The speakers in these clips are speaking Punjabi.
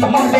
Monday.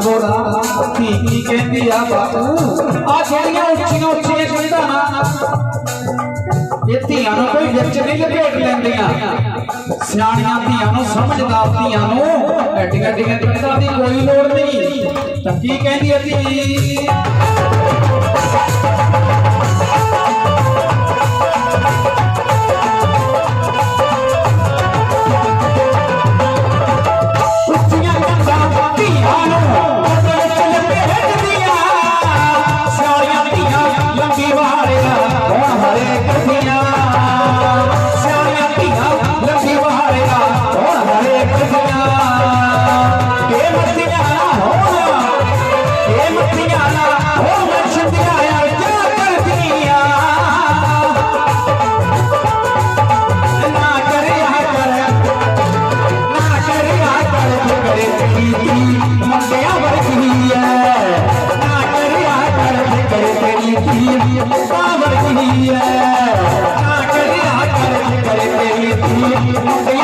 ਗੋਰਾ ਕੀ ਕੀ ਕਹਿੰਦੀ ਆ ਬਾਪੂ। ਆ ਜਿਹੜੀਆਂ ਉੱਚੀਆਂ ਉੱਚੀਆਂ ਕੰਧਾਂ ਨਾ ਇਹ ਧੀਆਂ ਨੂੰ ਕੋਈ ਵਿੱਚ ਨਹੀਂ ਲਪੇਟ ਲੈਂਦੀਆਂ ਸਿਆਣੀਆਂ ਧੀਆਂ ਨੂੰ ਸਮਝਦਾਰ ਧੀਆਂ ਨੂੰ। ਐਡੀਆਂ ਐਡੀਆਂ ਕੰਧਾਂ ਦੀ ਕੋਈ ਲੋੜ ਨਹੀਂ। ਤਾਂ ਕੀ ਕਹਿੰਦੀ ਆ ਧੀ? subscribe